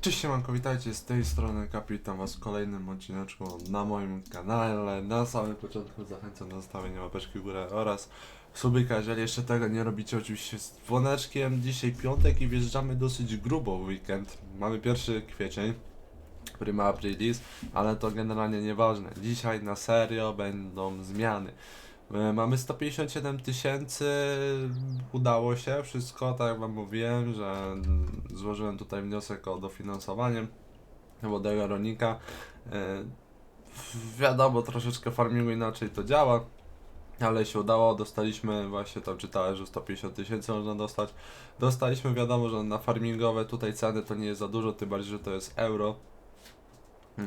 Cześć siemanko, witajcie z tej strony Kapitan was w kolejnym odcineczku na moim kanale. Na samym początku zachęcam do zostawienia łapeczki w górę oraz subika, jeżeli jeszcze tego nie robicie oczywiście z dzwoneczkiem. Dzisiaj piątek i wjeżdżamy dosyć grubo w weekend. Mamy 1 kwiecień, który ma release, ale to generalnie nieważne. Dzisiaj na serio będą zmiany. E, Mamy 157 tysięcy, udało się wszystko, tak jak wam mówiłem, że złożyłem tutaj wniosek o dofinansowanie młodego rolnika. E, Wiadomo, troszeczkę farmingu inaczej to działa, ale się udało, dostaliśmy, właśnie tam czytałem, że 150 tysięcy można dostać. Dostaliśmy, wiadomo, że na farmingowe tutaj ceny to nie jest za dużo, tym bardziej, że to jest euro.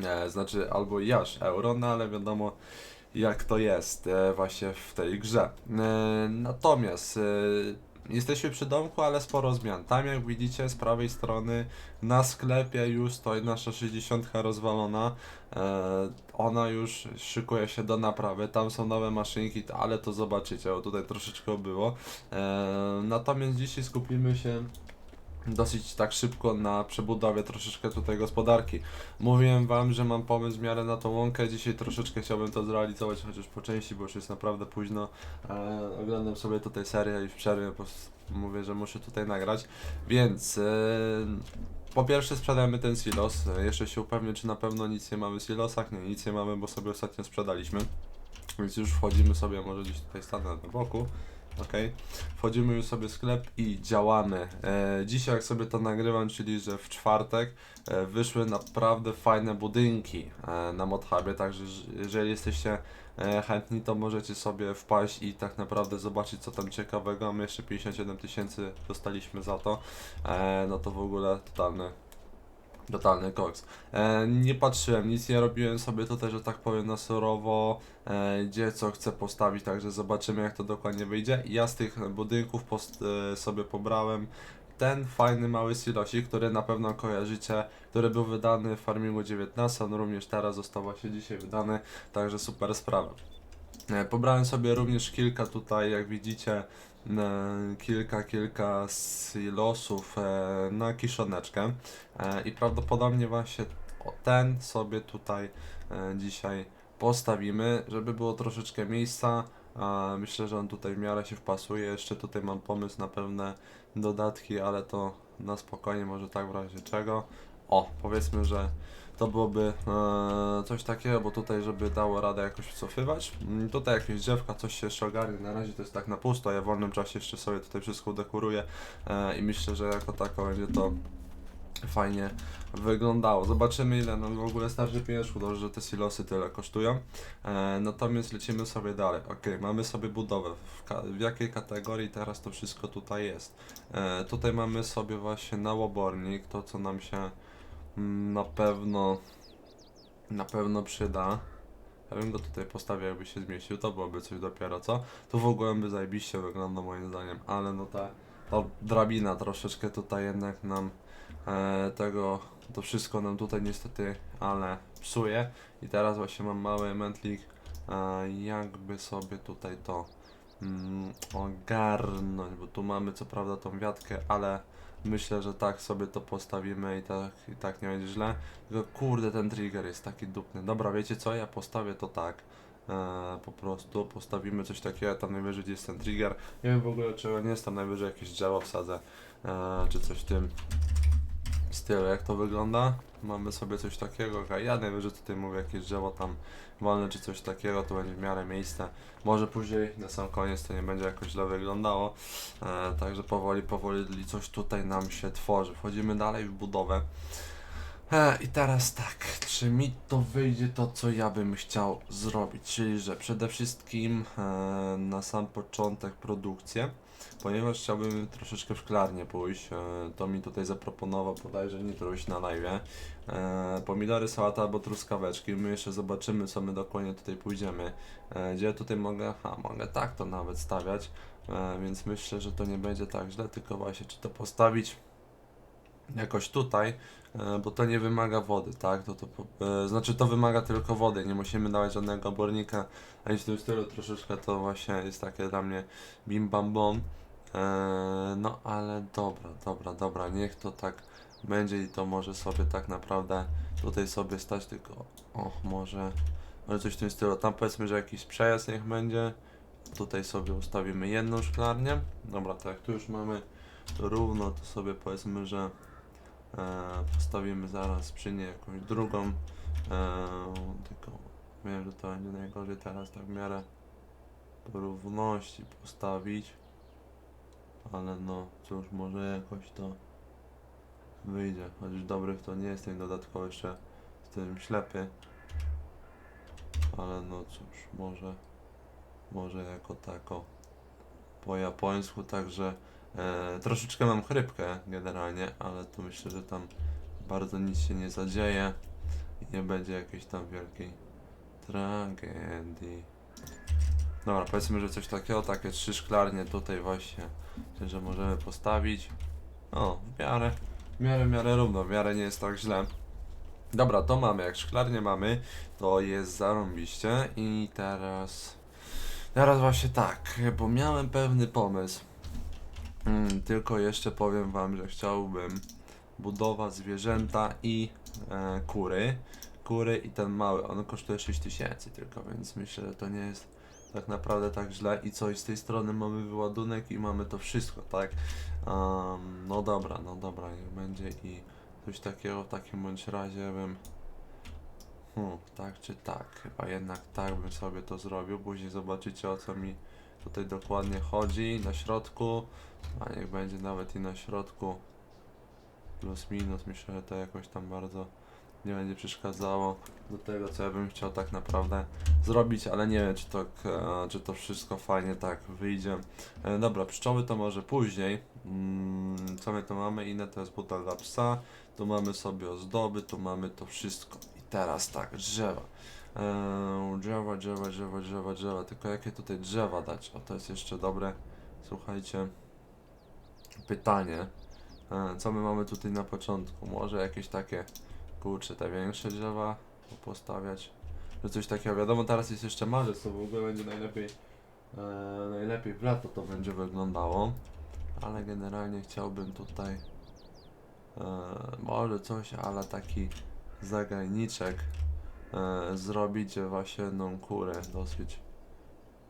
E, znaczy albo jaż euro, no ale wiadomo jak to jest e, właśnie w tej grze. E, natomiast e, jesteśmy przy domku, ale sporo zmian. Tam jak widzicie z prawej strony na sklepie już stoi nasza 60 rozwalona. Ona już szykuje się do naprawy. Tam są nowe maszynki, ale to zobaczycie, bo tutaj troszeczkę było. Natomiast dzisiaj skupimy się dosyć tak szybko na przebudowie troszeczkę tutaj gospodarki. Mówiłem wam, że mam pomysł w miarę na tą łąkę. Dzisiaj troszeczkę chciałbym to zrealizować, chociaż po części, bo już jest naprawdę późno. E, oglądam sobie tutaj serię i w przerwie po mówię, że muszę tutaj nagrać. Więc e, po pierwsze sprzedajemy ten silos. Jeszcze się upewnię, czy na pewno nic nie mamy w silosach. Nie, nic nie mamy, bo sobie ostatnio sprzedaliśmy. Więc już wchodzimy sobie, może gdzieś tutaj stanę na boku. Okej. Wchodzimy już sobie w sklep i działamy. E, dzisiaj jak sobie to nagrywam, czyli że w czwartek e, wyszły naprawdę fajne budynki e, na Modhubie, także jeżeli jesteście e, chętni, to możecie sobie wpaść i tak naprawdę zobaczyć co tam ciekawego. My jeszcze 57 tysięcy dostaliśmy za to. E, no to w ogóle totalny Totalny koks. E, nie patrzyłem, nic nie robiłem sobie tutaj, że tak powiem, na surowo, e, gdzie co chcę postawić, także zobaczymy jak to dokładnie wyjdzie. Ja z tych budynków post, e, sobie pobrałem ten fajny mały silosik, który na pewno kojarzycie, który był wydany w Farmingu 19, on również teraz został właśnie dzisiaj wydany, także super sprawa. E, Pobrałem sobie również kilka tutaj, jak widzicie, e, kilka, kilka silosów e, na kiszoneczkę i prawdopodobnie właśnie ten sobie tutaj dzisiaj postawimy, żeby było troszeczkę miejsca. Myślę, że on tutaj w miarę się wpasuje. Jeszcze tutaj mam pomysł na pewne dodatki, ale to na spokojnie, może tak w razie czego. O, powiedzmy, że to byłoby e, coś takiego, bo tutaj, żeby dało radę jakoś wycofywać. Mm, Tutaj jakieś drzewka, coś się jeszcze ogarnie. Na razie to jest tak na pusto, ja w wolnym czasie jeszcze sobie tutaj wszystko udekoruję e, i myślę, że jako tako będzie to fajnie wyglądało. Zobaczymy ile nam w ogóle starczy pieniążku, dobrze, że te silosy tyle kosztują. E, natomiast lecimy sobie dalej. Ok, mamy sobie budowę. W, w jakiej kategorii teraz to wszystko tutaj jest? E, tutaj mamy sobie właśnie nałobornik, to co nam się na pewno na pewno przyda. Ja bym go tutaj postawił, jakby się zmieścił, to byłoby coś dopiero, co? Tu w ogóle by zajebiście wygląda moim zdaniem, ale no ta, ta drabina troszeczkę tutaj jednak nam e, tego, to wszystko nam tutaj niestety, ale psuje. I teraz właśnie mam mały mętlik, e, jakby sobie tutaj to mm, ogarnąć, bo tu mamy co prawda tą wiatkę, ale myślę, że tak sobie to postawimy i tak, i tak nie będzie źle. Tylko kurde, ten trigger jest taki dupny. Dobra, wiecie co? Ja postawię to tak. E, po prostu postawimy coś takiego, tam najwyżej gdzie jest ten trigger. Nie wiem w ogóle czego nie jest, tam najwyżej jakieś drzewo wsadzę, e, czy coś w tym stylu. Jak to wygląda? Mamy sobie coś takiego, ja najwyżej tutaj mówię jakieś drzewo tam wolne, czy coś takiego, to będzie w miarę miejsce. Może później, na sam koniec to nie będzie jakoś źle wyglądało. E, także powoli, powoli coś tutaj nam się tworzy. Wchodzimy dalej w budowę. E, I teraz tak, czy mi to wyjdzie to, co ja bym chciał zrobić, czyli że przede wszystkim e, na sam początek produkcję, ponieważ chciałbym troszeczkę w szklarnię pójść, e, to mi tutaj zaproponował bodajże Nitruś na live, e, pomidory, sałata albo truskaweczki, my jeszcze zobaczymy, co my dokładnie tutaj pójdziemy, e, gdzie tutaj mogę, a mogę tak to nawet stawiać, więc myślę, że to nie będzie tak źle, tylko właśnie czy to postawić jakoś tutaj, e, bo to nie wymaga wody, tak? To, to, e, znaczy to wymaga tylko wody, nie musimy dawać żadnego obornika, ani w tym stylu troszeczkę to właśnie jest takie dla mnie bim bam bom. E, no ale dobra, dobra, dobra, niech to tak będzie i to może sobie tak naprawdę tutaj sobie stać tylko, och może, może coś w tym stylu, tam powiedzmy, że jakiś przejazd niech będzie, tutaj sobie ustawimy jedną szklarnię, dobra, tak, tu już mamy równo, to sobie powiedzmy, że postawimy zaraz przy niej jakąś drugą, e, tylko wiem, że to będzie najgorzej teraz tak w miarę równości postawić, ale no cóż, może jakoś to wyjdzie, chociaż dobry w to nie jestem, dodatkowo jeszcze jestem ślepy, ale no cóż, może, może jako tako po japońsku, także e, troszeczkę mam chrypkę generalnie, ale tu myślę, że tam bardzo nic się nie zadzieje i nie będzie jakiejś tam wielkiej tragedii. Dobra, powiedzmy, że coś takiego, takie trzy szklarnie tutaj właśnie, że możemy postawić. O, w miarę, w miarę, w miarę równo, w miarę nie jest tak źle. Dobra, to mamy, jak szklarnie mamy, to jest zarąbiście i teraz... Teraz właśnie tak, bo miałem pewny pomysł. Mm, tylko jeszcze powiem wam, że chciałbym budować zwierzęta i e, kury. Kury i ten mały, on kosztuje 6000 tylko, więc myślę, że to nie jest tak naprawdę tak źle. I co, i z tej strony mamy wyładunek i mamy to wszystko, tak? Um, no dobra, no dobra, niech będzie i coś takiego w takim bądź razie bym... Hmm, tak czy tak? Chyba jednak tak bym sobie to zrobił. Później zobaczycie o co mi tutaj dokładnie chodzi. Na środku, a niech będzie nawet i na środku plus minus. Myślę, że to jakoś tam bardzo nie będzie przeszkadzało do tego, co ja bym chciał tak naprawdę zrobić, ale nie wiem, czy to, e, czy to wszystko fajnie tak wyjdzie. E, dobra, pszczoły to może później. Mm, co my tu mamy? Inne to jest butel dla psa. Tu mamy sobie ozdoby, tu mamy to wszystko. I teraz tak, drzewa. Eee, drzewa, drzewa, drzewa, drzewa, drzewa. Tylko jakie tutaj drzewa dać? O, to jest jeszcze dobre. Słuchajcie. Pytanie. Eee, co my mamy tutaj na początku? Może jakieś takie, kurczę, te większe drzewa postawiać? Że coś takiego. Wiadomo, teraz jest jeszcze marzec, to w ogóle będzie najlepiej, eee, najlepiej w lato to będzie wyglądało. Ale generalnie chciałbym tutaj e, może coś, ale taki zagajniczek e, zrobić właśnie jedną kurę dosyć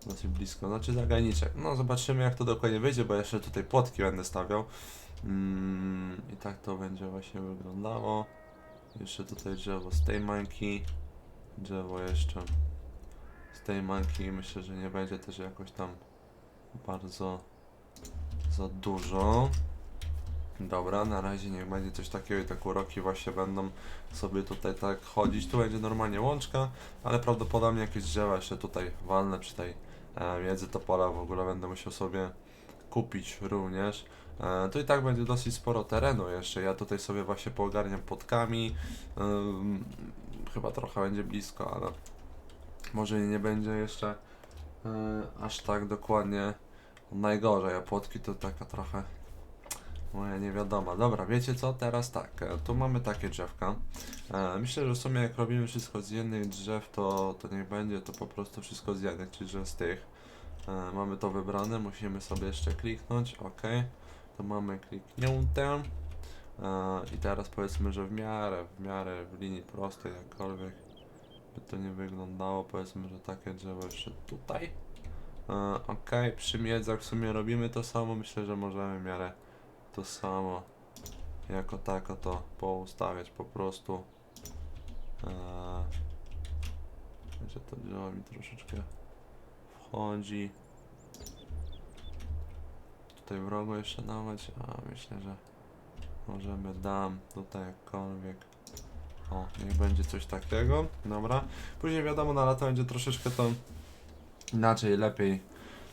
dosyć blisko, znaczy zagajniczek. No zobaczymy jak to dokładnie wyjdzie, bo jeszcze tutaj płotki będę stawiał. Mm, I tak to będzie właśnie wyglądało. Jeszcze tutaj drzewo z tej mańki. Drzewo jeszcze z tej mańki. Myślę, że nie będzie też jakoś tam bardzo za dużo. Dobra, na razie niech będzie coś takiego i te kuroki właśnie będą sobie tutaj tak chodzić. Tu będzie normalnie łączka, ale prawdopodobnie jakieś drzewa jeszcze tutaj walne przy tej e, między topola w ogóle będę musiał sobie kupić również. E, tu i tak będzie dosyć sporo terenu jeszcze. Ja tutaj sobie właśnie poogarniam płotkami. Ym, chyba trochę będzie blisko, ale może nie będzie jeszcze e, aż tak dokładnie najgorzej, a płotki to taka trochę moja nie wiadomo. Dobra, wiecie co? Teraz tak, e, tu mamy takie drzewka. E, myślę, że w sumie jak robimy wszystko z jednych drzew, to, to niech będzie to po prostu wszystko z jednych, czyli że z tych. E, mamy to wybrane, musimy sobie jeszcze kliknąć, ok. To mamy kliknięte. I teraz powiedzmy, że w miarę, w miarę, w linii prostej, jakkolwiek by to nie wyglądało, powiedzmy, że takie drzewo jeszcze tutaj. Ok, przy miedzach w sumie robimy to samo, myślę, że możemy w miarę to samo jako tako to poustawiać po prostu. Eee, że to działa mi troszeczkę wchodzi. Tutaj w rogu jeszcze dawać, a myślę, że możemy dam tutaj jakkolwiek. O, niech będzie coś takiego, dobra. Później wiadomo, na lata będzie troszeczkę to inaczej, lepiej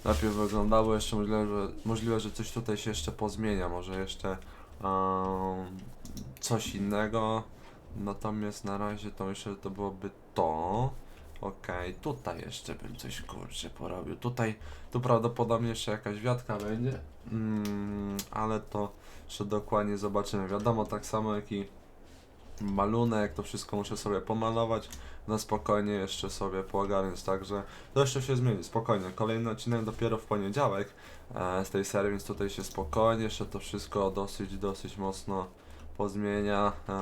lepiej wyglądało. Jeszcze możliwe, że, możliwe, że coś tutaj się jeszcze pozmienia, może jeszcze um, coś innego. Natomiast na razie to myślę, że to byłoby to. Okej, tutaj jeszcze bym coś kurczę porobił. Tutaj, tu prawdopodobnie jeszcze jakaś wiatka będzie, mm, ale to jeszcze dokładnie zobaczymy. Wiadomo, tak samo jak i malunek, to wszystko muszę sobie pomalować na spokojnie jeszcze sobie poogarniać, także to jeszcze się zmieni, spokojnie. Kolejny odcinek dopiero w poniedziałek e, z tej serii, więc tutaj się spokojnie, jeszcze to wszystko dosyć, dosyć mocno pozmienia, e,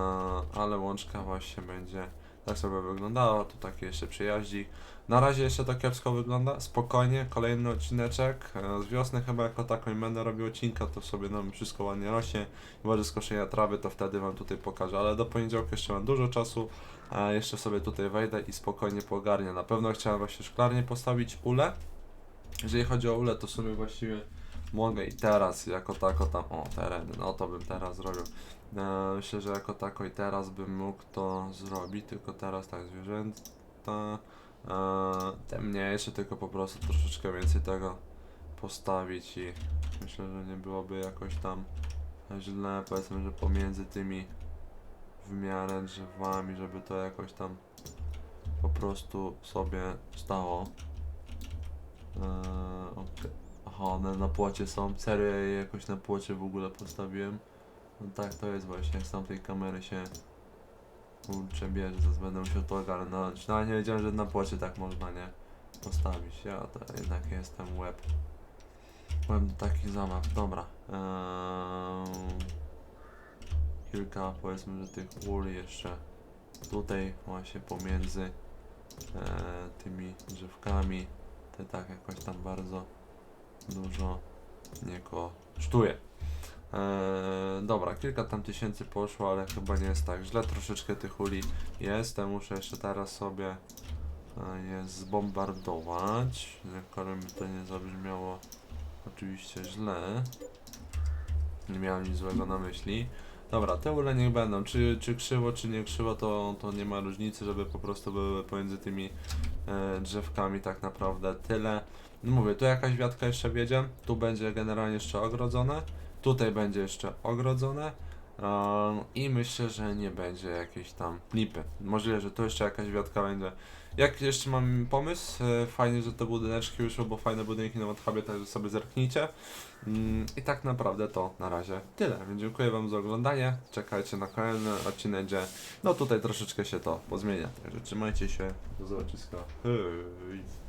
ale łączka właśnie będzie tak sobie wyglądała, tu taki jeszcze przyjaździk. Na razie jeszcze to kiepsko wygląda, spokojnie, kolejny odcineczek, e, z wiosny chyba jako taką będę robił odcinka, to sobie nam wszystko ładnie rośnie, chyba że z koszenia trawy, to wtedy wam tutaj pokażę, ale do poniedziałku jeszcze mam dużo czasu, a jeszcze sobie tutaj wejdę i spokojnie pogarnię. Na pewno chciałem właśnie szklarnię postawić ulę, jeżeli chodzi o ulę, to sobie właściwie mogę i teraz jako tako tam, o tereny, no to bym teraz zrobił. E, myślę, że jako tako i teraz bym mógł to zrobić, tylko teraz tak zwierzęta, e, te mniejsze, tylko po prostu troszeczkę więcej tego postawić i myślę, że nie byłoby jakoś tam źle, powiedzmy, że pomiędzy tymi w miarę drzewami, żeby to jakoś tam po prostu sobie stało. Eee, okej. Aha, one na płocie są. Je jakoś na płocie w ogóle postawiłem. No tak, to jest właśnie, z tamtej kamery się kurczę bierze, zaraz będę musiał to ogarnąć. No, nie wiedziałem, że na płocie tak można, nie? Postawić. Ja to jednak jestem łeb. Łeb taki zamach, dobra. Eee, kilka, powiedzmy, że tych uli jeszcze tutaj właśnie pomiędzy e, tymi drzewkami te tak jakoś tam bardzo dużo nie kosztuje. Eee, dobra, kilka tam tysięcy poszło, ale chyba nie jest tak źle. Troszeczkę tych uli jest. Muszę jeszcze teraz sobie e, je zbombardować. Jakkolwiek by to nie zabrzmiało oczywiście źle. Nie miałem nic złego na myśli. Dobra, te ule niech będą. Czy, czy krzywo, czy nie krzywo, to, to nie ma różnicy, żeby po prostu były pomiędzy tymi e, drzewkami tak naprawdę tyle. No mówię, tu jakaś wiatka jeszcze wiedzie, tu będzie generalnie jeszcze ogrodzone, tutaj będzie jeszcze ogrodzone um, i myślę, że nie będzie jakiejś tam lipy. Możliwe, że tu jeszcze jakaś wiatka będzie. Jak jeszcze mam pomysł, e, fajnie, że te budyneczki wyszły, bo fajne budynki na Modhubie, także sobie zerknijcie. Mm, I tak naprawdę to na razie tyle, więc dziękuję wam za oglądanie, czekajcie na kolejny odcinek, gdzie no tutaj troszeczkę się to pozmienia, także trzymajcie się, do zobaczyska, hej!